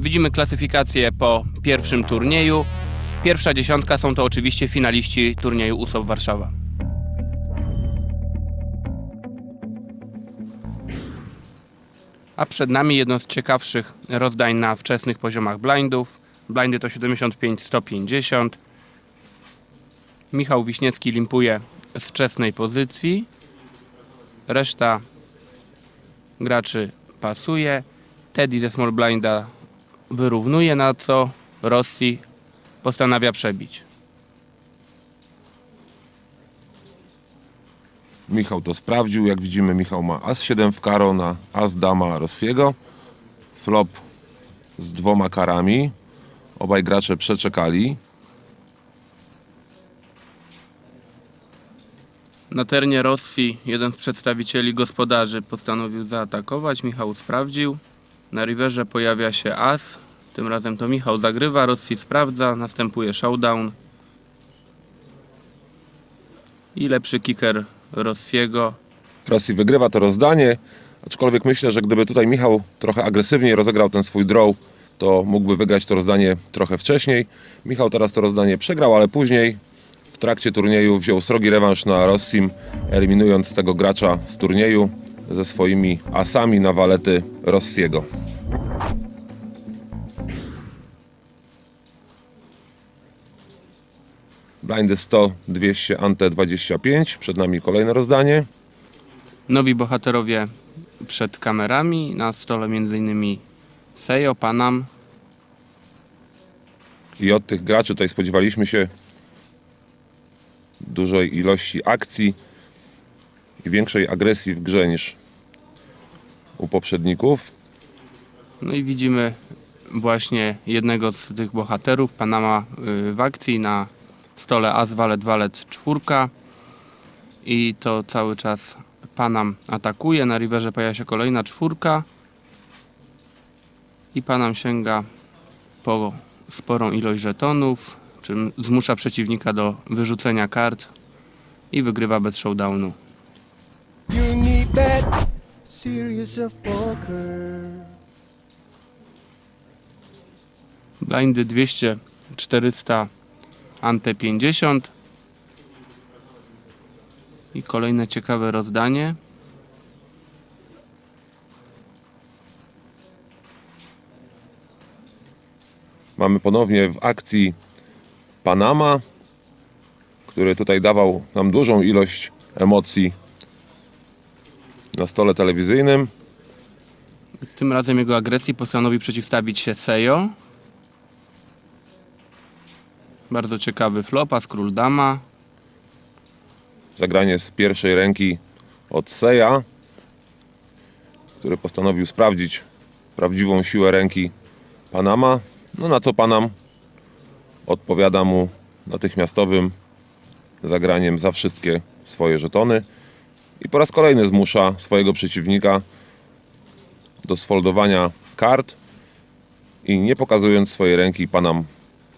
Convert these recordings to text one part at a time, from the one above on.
Widzimy klasyfikację po pierwszym turnieju. Pierwsza dziesiątka są to oczywiście finaliści turnieju USOP Warszawa. A przed nami jedno z ciekawszych rozdań na wczesnych poziomach blindów. Blindy to 75-150. Michał Wiśniewski limpuje z wczesnej pozycji. Reszta graczy pasuje. Teddy ze Small Blinda wyrównuje, na co Rossi postanawia przebić. Michał to sprawdził. Jak widzimy, Michał ma As-7 w karo na As-Dama Rossiego. Flop z dwoma karami. Obaj gracze przeczekali. Na terenie Rosji jeden z przedstawicieli gospodarzy postanowił zaatakować. Michał sprawdził. Na riverze pojawia się as. Tym razem to Michał zagrywa, Rosji sprawdza, następuje showdown. I lepszy kicker Rossiego. Rosji wygrywa to rozdanie. Aczkolwiek myślę, że gdyby tutaj Michał trochę agresywniej rozegrał ten swój draw, to mógłby wygrać to rozdanie trochę wcześniej. Michał teraz to rozdanie przegrał, ale później w trakcie turnieju wziął srogi rewanż na Rossim, eliminując tego gracza z turnieju ze swoimi asami na walety Rossiego. Blindy 100, 200, ante 25. Przed nami kolejne rozdanie. Nowi bohaterowie przed kamerami. Na stole m.in. Sejo, Panam. I od tych graczy tutaj spodziewaliśmy się dużej ilości akcji i większej agresji w grze niż u poprzedników. No i widzimy właśnie jednego z tych bohaterów, Panama y, w akcji na stole As Walet Walet czwórka i to cały czas Panam atakuje. Na riverze pojawia się kolejna czwórka i Panam sięga po sporą ilość żetonów, czym zmusza przeciwnika do wyrzucenia kart i wygrywa bez showdownu. Serious of poker. Blindy 200, 400, ante 50. I kolejne ciekawe rozdanie. Mamy ponownie w akcji Panama, który tutaj dawał nam dużą ilość emocji na stole telewizyjnym. Tym razem jego agresji postanowi przeciwstawić się Sejo. Bardzo ciekawy flop, as król dama. Zagranie z pierwszej ręki od Seja, który postanowił sprawdzić prawdziwą siłę ręki Panama. No na co Panam odpowiada mu natychmiastowym zagraniem za wszystkie swoje żetony. I po raz kolejny zmusza swojego przeciwnika do sfoldowania kart i nie pokazując swojej ręki Panam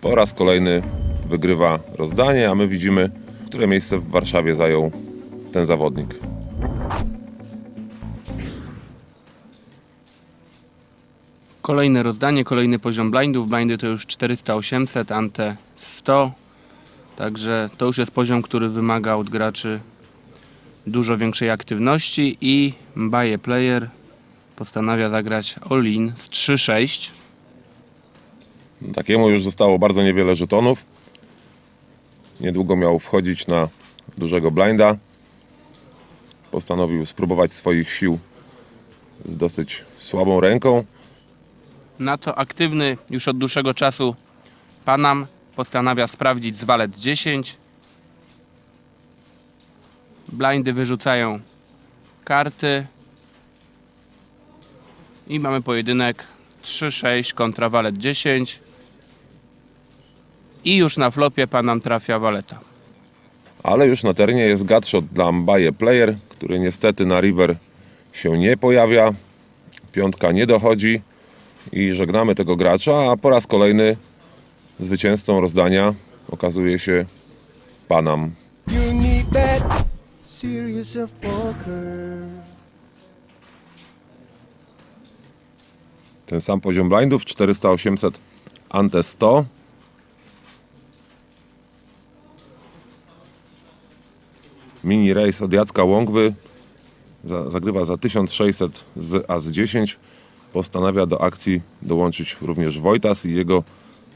po raz kolejny wygrywa rozdanie, a my widzimy, które miejsce w Warszawie zajął ten zawodnik. Kolejne rozdanie, kolejny poziom blindów. Blindy to już 400-800, ante 100. Także to już jest poziom, który wymaga od graczy dużo większej aktywności i Baye Player postanawia zagrać all-in z 3-6. Takiemu już zostało bardzo niewiele żetonów. Niedługo miał wchodzić na dużego blinda. Postanowił spróbować swoich sił z dosyć słabą ręką. Na co aktywny już od dłuższego czasu Panam postanawia sprawdzić z walet 10. Blindy wyrzucają karty. I mamy pojedynek 3-6 kontra walet 10. I już na flopie Panam trafia waleta. Ale już na terenie jest gutshot dla Mbaye Player, który niestety na river się nie pojawia. Piątka nie dochodzi i żegnamy tego gracza, a po raz kolejny zwycięzcą rozdania okazuje się Panam. Serious of poker. Ten sam poziom blindów 400, 800, ante 100. Mini race od Jacka Łągwy za, zagrywa za 1600 z As-10. Postanawia do akcji dołączyć również Wojtas i jego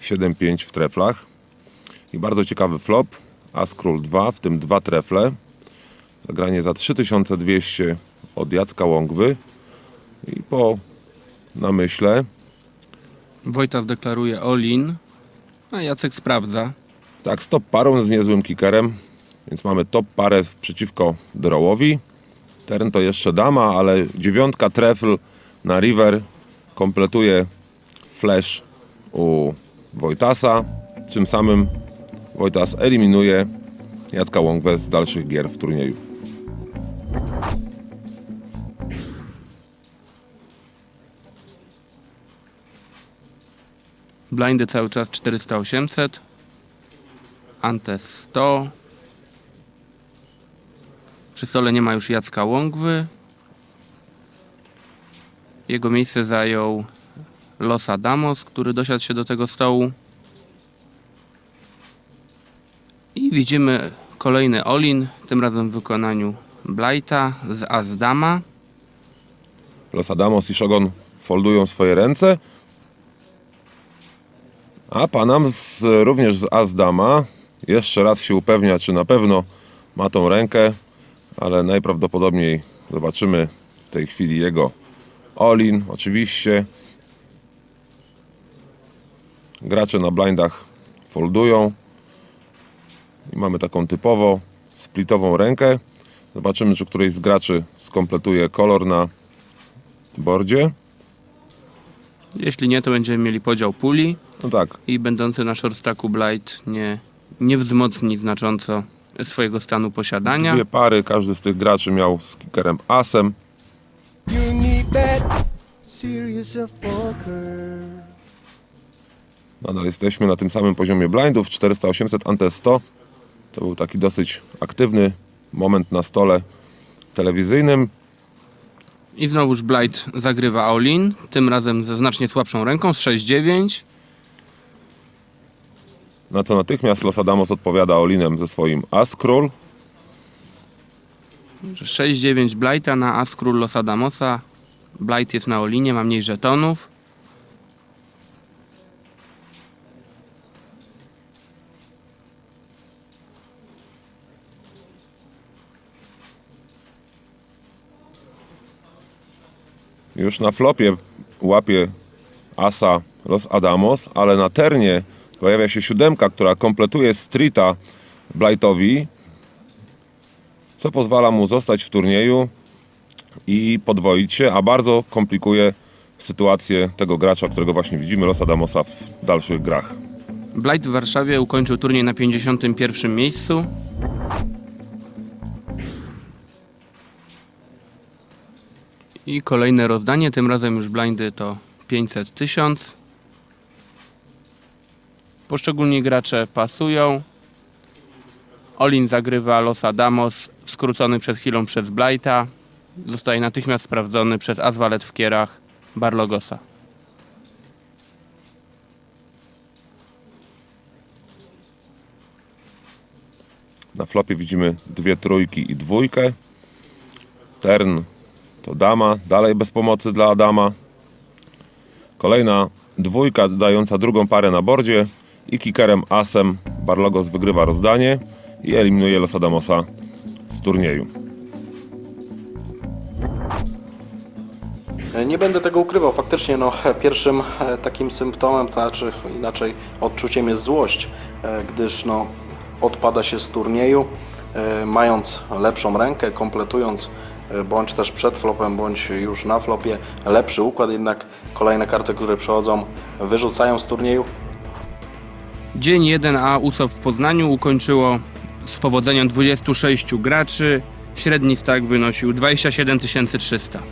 7-5 w treflach. I bardzo ciekawy flop. As Król 2, w tym dwa trefle. Zagranie za 3200 od Jacka Łągwy. I po namyśle Wojtas deklaruje all-in, a Jacek sprawdza. Tak, stop parą z niezłym kickerem, więc mamy top parę przeciwko drawowi. Teren to jeszcze dama, ale dziewiątka trefl na river kompletuje flash u Wojtasa. Tym samym Wojtas eliminuje Jacka Łągwę z dalszych gier w turnieju. Blindy cały czas 400-800. Ante 100. Przy stole nie ma już Jacka Łągwy. Jego miejsce zajął Los Adamos, który dosiadł się do tego stołu. I widzimy kolejny Olin, tym razem w wykonaniu Blighta z Azdama. Los Adamos i Shogun foldują swoje ręce. A Panam z, również z Azdama jeszcze raz się upewnia, czy na pewno ma tą rękę, ale najprawdopodobniej zobaczymy w tej chwili jego Olin. Oczywiście gracze na blindach foldują i mamy taką typowo splitową rękę. Zobaczymy, czy któryś z graczy skompletuje kolor na bordzie. Jeśli nie, to będziemy mieli podział puli. No tak, i będący na shortstacku Blight nie, nie wzmocni znacząco swojego stanu posiadania. dwie pary, każdy z tych graczy miał z kickerem asem. You need that serious of poker. Nadal jesteśmy na tym samym poziomie blindów, 400-800 ante 100. To był taki dosyć aktywny moment na stole telewizyjnym. I znowuż Blight zagrywa all-in, tym razem ze znacznie słabszą ręką, z 6-9. Na co natychmiast Los Adamos odpowiada Olinem ze swoim as król. 6-9 Blighta na As Król Los Adamosa. Blight jest na all-inie, ma mniej żetonów. Już na flopie łapie asa Los Adamos, ale na ternie pojawia się siódemka, która kompletuje streeta Blightowi, co pozwala mu zostać w turnieju i podwoić się, a bardzo komplikuje sytuację tego gracza, którego właśnie widzimy, Los Adamosa w dalszych grach. Blight w Warszawie ukończył turniej na 51 miejscu. I kolejne rozdanie, tym razem już blindy to 500 tysiąc. Poszczególni gracze pasują. Olin zagrywa Los Adamos, skrócony przed chwilą przez Blighta. Zostaje natychmiast sprawdzony przez Azwalet w kierach Barlogosa. Na flopie widzimy dwie trójki i dwójkę. Tern to dama, dalej bez pomocy dla Adama. Kolejna dwójka dająca drugą parę na bordzie i kickerem asem Barlogos wygrywa rozdanie i eliminuje Los Adamosa z turnieju. Nie będę tego ukrywał. Faktycznie no, pierwszym e, takim symptomem, to znaczy inaczej odczuciem jest złość, e, gdyż no, odpada się z turnieju, e, mając lepszą rękę, kompletując bądź też przed flopem, bądź już na flopie lepszy układ, jednak kolejne karty, które przychodzą, wyrzucają z turnieju. Dzień 1A USOP w Poznaniu ukończyło z powodzeniem 26 graczy. Średni stag wynosił 27 300.